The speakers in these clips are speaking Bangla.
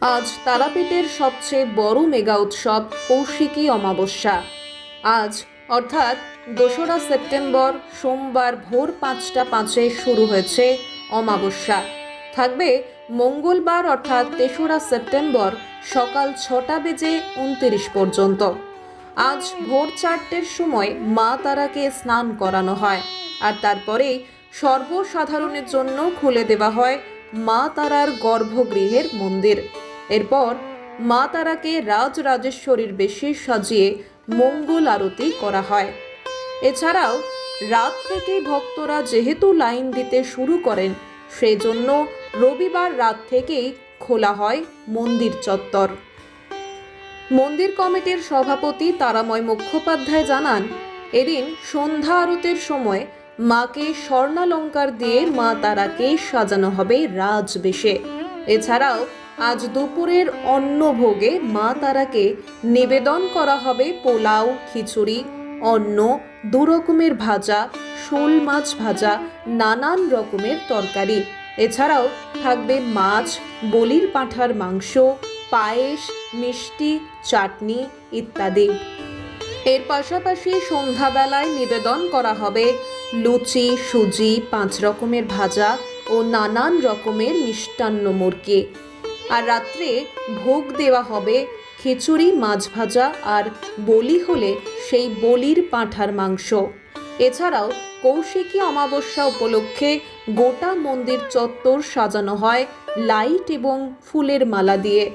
আজ তারাপীঠের সবচেয়ে বড় মেগা উৎসব কৌশিকী অমাবস্যা। আজ, অর্থাৎ দোসরা সেপ্টেম্বর সোমবার ভোর পাঁচটা পাঁচে শুরু হয়েছে অমাবস্যা। থাকবে মঙ্গলবার, অর্থাৎ তেসরা সেপ্টেম্বর, সকাল ছটা বেজে উনতিরিশ পর্যন্ত। আজ ভোর চারটের সময় মা তারাকে স্নান করানো হয় আর তারপরেই সর্বসাধারণের জন্য খুলে দেওয়া হয় মা তারার গর্ভগৃহের মন্দির। এরপর মা তারাকে রাজরাজেশ্বরীর বেশে সাজিয়ে মঙ্গল আরতি করা হয়। এছাড়াও রাত থেকেই ভক্তরা যেহেতু লাইন দিতে শুরু করেন, সেজন্য রবিবার রাত থেকেই খোলা হয় মন্দির চত্বর। মন্দির কমিটির সভাপতি তারাময় মুখোপাধ্যায় জানান, এদিন সন্ধ্যা আরতের সময় মাকে স্বর্ণালঙ্কার দিয়ে মা তারাকে সাজানো হবে রাজবেশে। এছাড়াও আজ দুপুরের অন্নভোগে মা তারাকে নিবেদন করা হবে পোলাও, খিচুড়ি, অন্ন, দু রকমের ভাজা, শোল মাছ ভাজা, নানান রকমের তরকারি। এছাড়াও থাকবে মাছ, বলির পাঁঠার মাংস, পায়েস, মিষ্টি, চাটনি ইত্যাদি। এর পাশাপাশি সন্ধ্যাবেলায় নিবেদন করা হবে লুচি, সুজি, পাঁচ রকমের ভাজা ও নানান রকমের মিষ্টান্ন মুরগি। আর রাত্রে ভোগ দেওয়া হবে, খিচুড়ি, মাছ ভাজা আর বলি হলে সেই বলির পাঁঠার মাংস। এছাড়াও কৌশিকী অমাবস্যা উপলক্ষে গোটা মন্দির চত্বর সাজানো হয় লাইট এবং ফুলের মালা দিয়ে।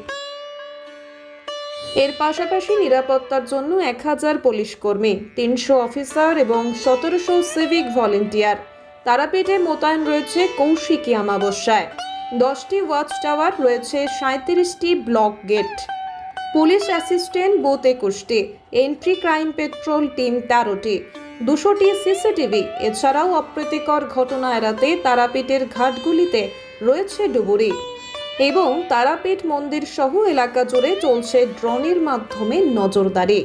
এর পাশাপাশি নিরাপত্তার জন্য এক হাজার পুলিশ কর্মী, তিনশো অফিসার এবং সতেরোশো সিভিক ভলেন্টিয়ার। তারাপীঠে মোতায়েন রয়েছে কৌশিকী অমাবস্যায়। দশটি ওয়াচ টাওয়ার রয়েছে সাঁত্রিশটি block gate. Police assistant booth একুশটি এন্ট্রি ক্রাইম পেট্রোল টিম তেরোটি। দুশোটি সিসিটিভি, এছাড়াও অপ্রীতিকর ঘটনা এড়াতে তারাপীঠের ঘাটগুলিতে রয়েছে ডুবুরি। এবং তারাপীঠ মন্দির সহ এলাকা জুড়ে চলছে ড্রোনের মাধ্যমে নজরদারি।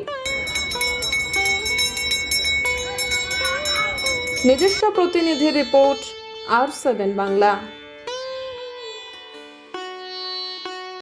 নিজস্ব প্রতিনিধি রিপোর্ট, আর সেভেন বাংলা।